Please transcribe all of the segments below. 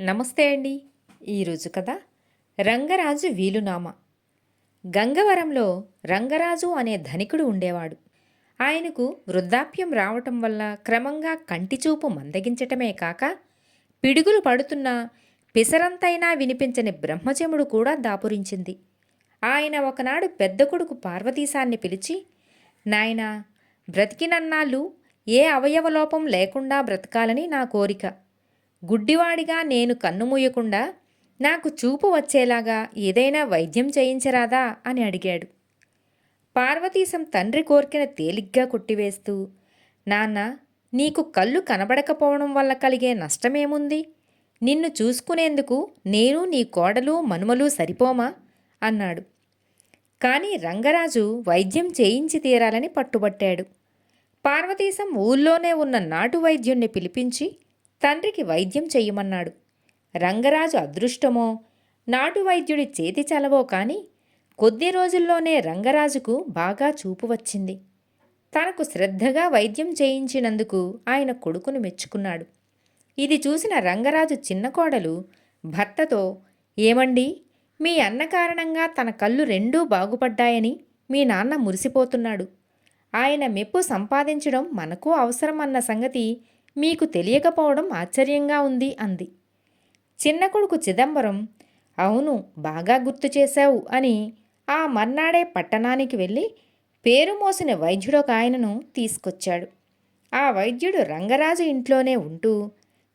నమస్తే అండి. ఈరోజు కదా రంగరాజు వీలునామా. గంగవరంలో రంగరాజు అనే ధనికుడు ఉండేవాడు. ఆయనకు వృద్ధాప్యం రావటం వల్ల క్రమంగా కంటిచూపు మందగించటమే కాక పిడుగులు పడుతున్నా పిసరంతైనా వినిపించని బ్రహ్మచముడు కూడా దాపురించింది. ఆయన ఒకనాడు పెద్ద కొడుకు పార్వతీశాన్ని పిలిచి నాయనా బ్రతికినన్నాళ్ళు ఏ అవయవలోపం లేకుండా బ్రతకాలని నా కోరిక. గుడ్డివాడిగా నేను కన్నుమూయకుండా నాకు చూపు వచ్చేలాగా ఏదైనా వైద్యం చేయించరాదా అని అడిగాడు. పార్వతీశం తండ్రి కోరికన తేలిగ్గా కొట్టివేస్తూ నాన్న నీకు కళ్ళు కనబడకపోవడం వల్ల కలిగే నష్టమేముంది? నిన్ను చూసుకునేందుకు నేను నీ కోడలు మనుమలు సరిపోమా అన్నాడు. కానీ రంగరాజు వైద్యం చేయించి తీరాలని పట్టుబట్టాడు. పార్వతీశం ఊళ్ళోనే ఉన్న నాటు వైద్యుణ్ణి పిలిపించి తండ్రికి వైద్యం చెయ్యమన్నాడు. రంగరాజు అదృష్టమో నాటు వైద్యుడి చేతి చలవో కాని కొద్ది రోజుల్లోనే రంగరాజుకు బాగా చూపు వచ్చింది. తనకు శ్రద్ధగా వైద్యం చేయించినందుకు ఆయన కొడుకును మెచ్చుకున్నాడు. ఇది చూసిన రంగరాజు చిన్న కోడలు భర్తతో ఏమండి మీ అన్న కారణంగా తన కళ్ళు రెండూ బాగుపడ్డాయని మీ నాన్న మురిసిపోతున్నాడు. ఆయన మెప్పు సంపాదించడం మనకు అవసరం అన్న సంగతి మీకు తెలియకపోవడం ఆశ్చర్యంగా ఉంది అంది. చిన్న కొడుకు చిదంబరం అవును బాగా గుర్తు చేశావు అని ఆ మర్నాడే పట్టణానికి వెళ్ళి పేరు మోసిన వైద్యుడొక ఆయనను తీసుకొచ్చాడు. ఆ వైద్యుడు రంగరాజు ఇంట్లోనే ఉంటూ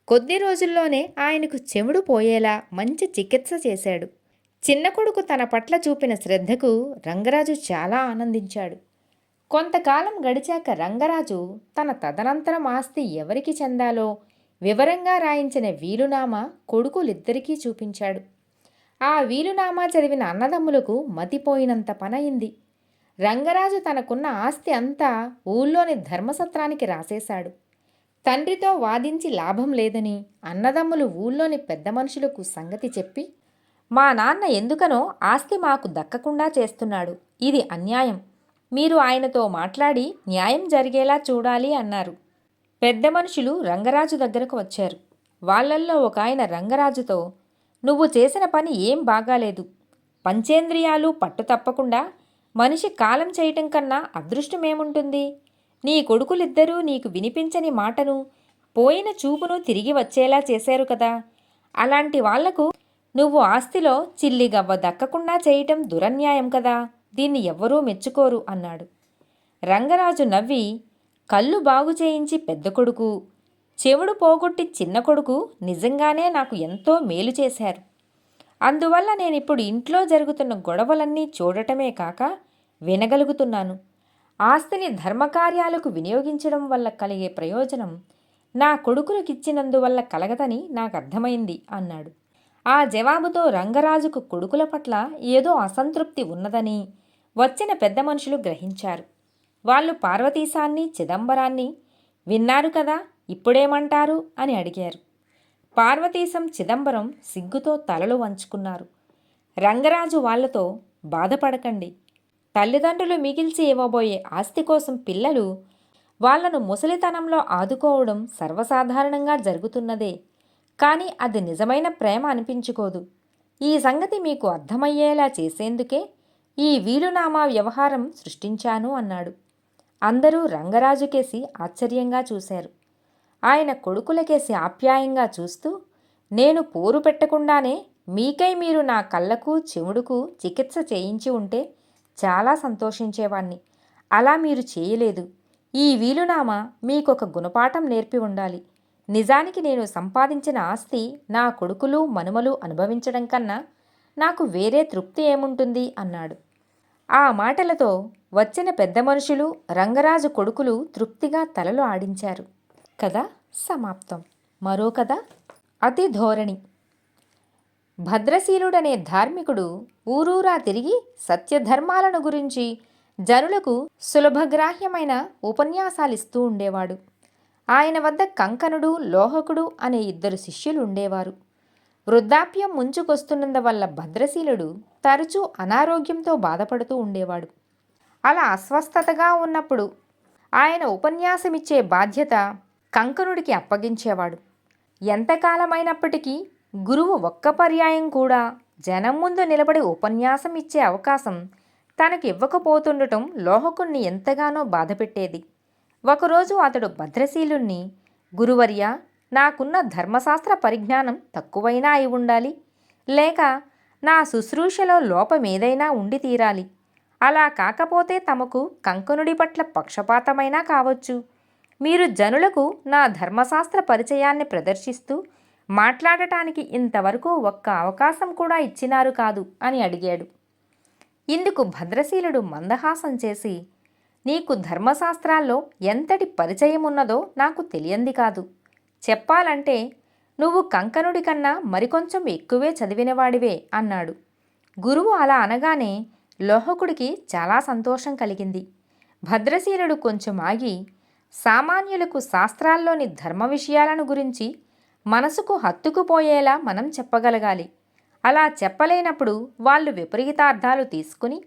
కొద్ది రోజుల్లోనే ఆయనకు చెవుడు పోయేలా మంచి చికిత్స చేశాడు. చిన్న కొడుకు తన పట్ల చూపిన శ్రద్ధకు రంగరాజు చాలా ఆనందించాడు. కొంతకాలం గడిచాక రంగరాజు తన తదనంతరం ఆస్తి ఎవరికి చెందాలో వివరంగా రాయించిన వీలునామా కొడుకులిద్దరికీ చూపించాడు. ఆ వీలునామా చదివిన అన్నదమ్ములకు మతిపోయినంత పనయింది. రంగరాజు తనకున్న ఆస్తి అంతా ఊళ్ళోని ధర్మసత్రానికి రాసేశాడు. తండ్రితో వాదించి లాభం లేదని అన్నదమ్ములు ఊళ్ళోని పెద్ద మనుషులకు సంగతి చెప్పి మా నాన్న ఎందుకనో ఆస్తి మాకు దక్కకుండా చేస్తున్నాడు. ఇది అన్యాయం. మీరు ఆయనతో మాట్లాడి న్యాయం జరిగేలా చూడాలి అన్నారు. పెద్ద మనుషులు రంగరాజు దగ్గరకు వచ్చారు. వాళ్ళల్లో ఒక ఆయన రంగరాజుతో నువ్వు చేసిన పని ఏం బాగాలేదు. పంచేంద్రియాలు పట్టు తప్పకుండా మనిషి కాలం చేయటం కన్నా అదృష్టమేముంటుంది నీ కొడుకులిద్దరూ నీకు వినిపించని మాటను పోయిన చూపును తిరిగి వచ్చేలా చేశారు కదా. అలాంటి వాళ్ళకు నువ్వు ఆస్తిలో చిల్లిగవ్వ దక్కకుండా చేయటం దురన్యాయం కదా. దీన్ని ఎవ్వరూ మెచ్చుకోరు అన్నాడు. రంగరాజు నవ్వి కళ్ళు బాగు చేయించి పెద్ద కొడుకు చెవుడు పోగొట్టి చిన్న కొడుకు నిజంగానే నాకు ఎంతో మేలు చేశారు. అందువల్ల నేనిప్పుడు ఇంట్లో జరుగుతున్న గొడవలన్నీ చూడటమే కాక వినగలుగుతున్నాను. ఆస్తిని ధర్మకార్యాలకు వినియోగించడం వల్ల కలిగే ప్రయోజనం నా కొడుకులకిచ్చినందువల్ల కలగదని నాకు అర్థమైంది అన్నాడు. ఆ జవాబుతో రంగరాజుకు కొడుకుల పట్ల ఏదో అసంతృప్తి ఉన్నదని వచ్చిన పెద్ద మనుషులు గ్రహించారు. వాళ్ళు పార్వతీశాన్ని చిదంబరాన్ని విన్నారు కదా ఇప్పుడేమంటారు? అని అడిగారు. పార్వతీశం చిదంబరం సిగ్గుతో తలలు వంచుకున్నారు. రంగరాజు వాళ్ళతో బాధపడకండి. తల్లిదండ్రులు మిగిల్చి ఇవ్వబోయే ఆస్తి కోసం పిల్లలు వాళ్ళను ముసలితనంలో ఆదుకోవడం సర్వసాధారణంగా జరుగుతున్నదే. కానీ అది నిజమైన ప్రేమ అనిపించుకోదు. ఈ సంగతి మీకు అర్థమయ్యేలా చేసేందుకే ఈ వీలునామా వ్యవహారం సృష్టించాను అన్నాడు. అందరూ రంగరాజుకేసి ఆశ్చర్యంగా చూశారు. ఆయన కొడుకులకేసి ఆప్యాయంగా చూస్తూ నేను పోరు పెట్టకుండానే మీకై మీరు నా కళ్ళకు చెవుడుకు చికిత్స చేయించి ఉంటే చాలా సంతోషించేవాణ్ణి. అలా మీరు చేయలేదు. ఈ వీలునామా మీకొక గుణపాఠం నేర్పి ఉండాలి. నిజానికి నేను సంపాదించిన ఆస్తి నా కొడుకులు మనుమలు అనుభవించడం కన్నా నాకు వేరే తృప్తి ఏముంటుంది? అన్నాడు. ఆ మాటలతో వచ్చిన పెద్ద మనుషులు రంగరాజు కొడుకులు తృప్తిగా తలలు ఆడించారు. కథ సమాప్తం. మరో కథ అతి ధోరణి. భద్రశీలుడనే ధార్మికుడు ఊరూరా తిరిగి సత్యధర్మాలను గురించి జనులకు సులభగ్రాహ్యమైన ఉపన్యాసాలిస్తూ ఉండేవాడు. ఆయన వద్ద కంకణుడు లోహకుడు అనే ఇద్దరు శిష్యులు ఉండేవారు. వృద్ధాప్యం ముంచుకొస్తున్నందువల్ల భద్రశీలుడు తరచూ అనారోగ్యంతో బాధపడుతూ ఉండేవాడు. అలా అస్వస్థతగా ఉన్నప్పుడు ఆయన ఉపన్యాసమిచ్చే బాధ్యత కంకణుడికి అప్పగించేవాడు. ఎంతకాలమైనప్పటికీ గురువు ఒక్క పర్యాయం కూడా జనం ముందు నిలబడి ఉపన్యాసం ఇచ్చే అవకాశం తనకు ఇవ్వకపోతుండటం లోహకుణ్ణి ఎంతగానో బాధపెట్టేది. ఒకరోజు అతడు భద్రశీలుణ్ణి గురువర్య నాకున్న ధర్మశాస్త్ర పరిజ్ఞానం తక్కువైనా అయి ఉండాలి. లేక నా శుశ్రూషలో లోపమేదైనా ఉండి తీరాలి. అలా కాకపోతే తమకు కంకణుడి పట్ల పక్షపాతమైనా కావచ్చు. మీరు జనులకు నా ధర్మశాస్త్ర పరిచయాన్ని ప్రదర్శిస్తూ మాట్లాడటానికి ఇంతవరకు ఒక్క అవకాశం కూడా ఇచ్చినారు కాదు అని అడిగాడు. ఇందుకు భద్రశీలుడు మందహాసం చేసి నీకు ధర్మశాస్త్రాల్లో ఎంతటి పరిచయం ఉన్నదో నాకు తెలియంది కాదు. చెప్పాలంటే నువ్వు కంకణుడి కన్నా మరికొంచెం ఎక్కువే చదివినవాడివే అన్నాడు. గురువు అలా అనగానే లోహకుడికి చాలా సంతోషం కలిగింది. భద్రశీలుడు కొంచెం ఆగి సామాన్యులకు శాస్త్రాల్లోని ధర్మ విషయాలను గురించి మనసుకు హత్తుకుపోయేలా మనం చెప్పగలగాలి. అలా చెప్పలేనప్పుడు వాళ్ళు విపరీతార్థాలు తీసుకుని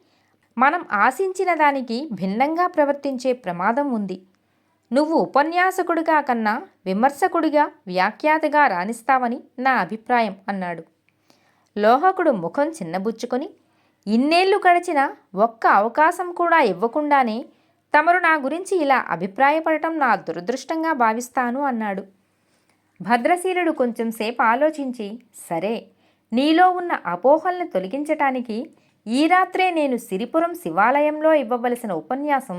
మనం ఆశించిన దానికి భిన్నంగా ప్రవర్తించే ప్రమాదం ఉంది. నువ్వు ఉపన్యాసకుడిగా కన్నా విమర్శకుడిగా వ్యాఖ్యాతగా రాణిస్తావని నా అభిప్రాయం అన్నాడు. లోహకుడు ముఖం చిన్నబుచ్చుకొని ఇన్నేళ్ళు గడిచిన ఒక్క అవకాశం కూడా ఇవ్వకుండానే తమరు నా గురించి ఇలా అభిప్రాయపడటం నా దురదృష్టంగా భావిస్తాను అన్నాడు. భద్రశీలుడు కొంచెం సేపు ఆలోచించి సరే నీలో ఉన్న అపోహల్ని తొలగించటానికి ఈ రాత్రే నేను సిరిపురం శివాలయంలో ఇవ్వవలసిన ఉపన్యాసం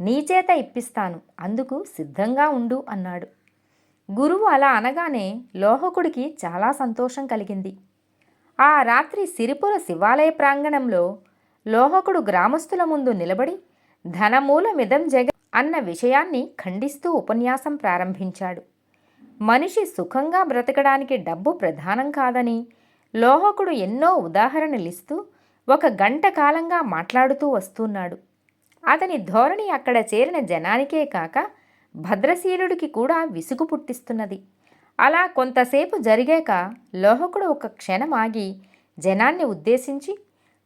నీచేత ఇప్పిస్తాను అందుకు సిద్ధంగా ఉండు అన్నాడు. గురువు అలా అనగానే లోహకుడికి చాలా సంతోషం కలిగింది. ఆ రాత్రి సిరిపుర శివాలయ ప్రాంగణంలో లోహకుడు గ్రామస్తుల ముందు నిలబడి ధనమూల మిదం జగ అన్న విషయాన్ని ఖండిస్తూ ఉపన్యాసం ప్రారంభించాడు. మనిషి సుఖంగా బ్రతకడానికి డబ్బు ప్రధానం కాదని లోహకుడు ఎన్నో ఉదాహరణలిస్తూ ఒక గంట కాలంగా మాట్లాడుతూ వస్తున్నాడు. అతని ధోరణి అక్కడ చేరిన జనానికే కాక భద్రశీలుడికి కూడా విసుగు పుట్టిస్తున్నది. అలా కొంతసేపు జరిగాక లోహకుడు ఒక క్షణం ఆగి జనాన్ని ఉద్దేశించి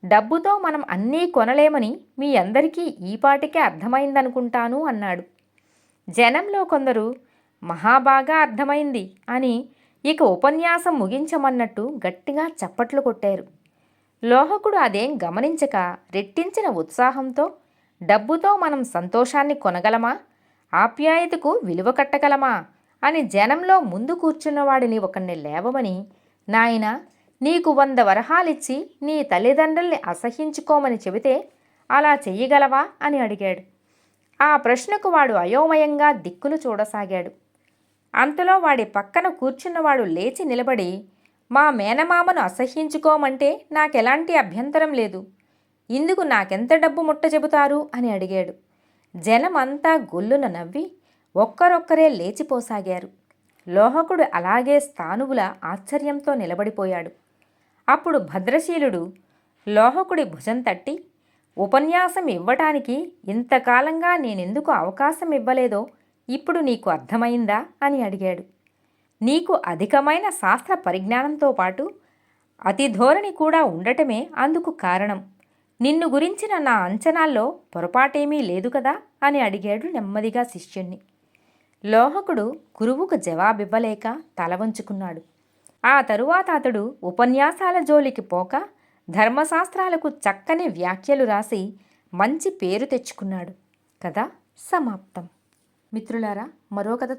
డబ్బుతో మనం అన్నీ కొనలేమని మీ అందరికీ ఈపాటికే అర్థమైందనుకుంటాను అన్నాడు. జనంలో కొందరు మహాబాగా అర్థమైంది అని ఇక ఉపన్యాసం ముగించమన్నట్టు గట్టిగా చప్పట్లు కొట్టారు. లోహకుడు అదేం గమనించక రెట్టించిన ఉత్సాహంతో డబ్బుతో మనం సంతోషాన్ని కొనగలమా? ఆప్యాయతకు విలువ కట్టగలమా? అని జనంలో ముందు కూర్చున్నవాడిని ఒకరిని లేవమని నాయన నీకు వంద వరహాలిచ్చి నీ తల్లిదండ్రుల్ని అసహించుకోమని చెబితే అలా చెయ్యగలవా? అని అడిగాడు. ఆ ప్రశ్నకు వాడు అయోమయంగా దిక్కులు చూడసాగాడు. అంతలో వాడి పక్కన కూర్చున్నవాడు లేచి నిలబడి మా మేనమామను అసహ్యించుకోమంటే నాకెలాంటి అభ్యంతరం లేదు. ఇందుకు నాకెంత డబ్బు ముట్ట చెబుతారు అని అడిగాడు. జనమంతా గొల్లున నవ్వి ఒక్కరొక్కరే లేచిపోసాగారు. లోహకుడు అలాగే స్థానువుల ఆశ్చర్యంతో నిలబడిపోయాడు. అప్పుడు భద్రశీలుడు లోహకుడి భుజం తట్టి ఉపన్యాసం ఇవ్వటానికి ఇంతకాలంగా నేనెందుకు అవకాశం ఇవ్వలేదో ఇప్పుడు నీకు అర్థమైందా? అని అడిగాడు. నీకు అధికమైన శాస్త్ర పరిజ్ఞానంతో పాటు అతి ధోరణి కూడా ఉండటమే అందుకు కారణం. నిన్ను గురించిన నా అంచనాల్లో పొరపాటేమీ లేదు కదా? అని అడిగాడు నెమ్మదిగా శిష్యుణ్ణి. లోహకుడు గురువుకు జవాబివ్వలేక తల వంచుకున్నాడు. ఆ తరువాత అతడు ఉపన్యాసాల జోలికి పోక ధర్మశాస్త్రాలకు చక్కని వ్యాఖ్యలు రాసి మంచి పేరు తెచ్చుకున్నాడు. కదా సమాప్తం. మిత్రులారా మరో కథ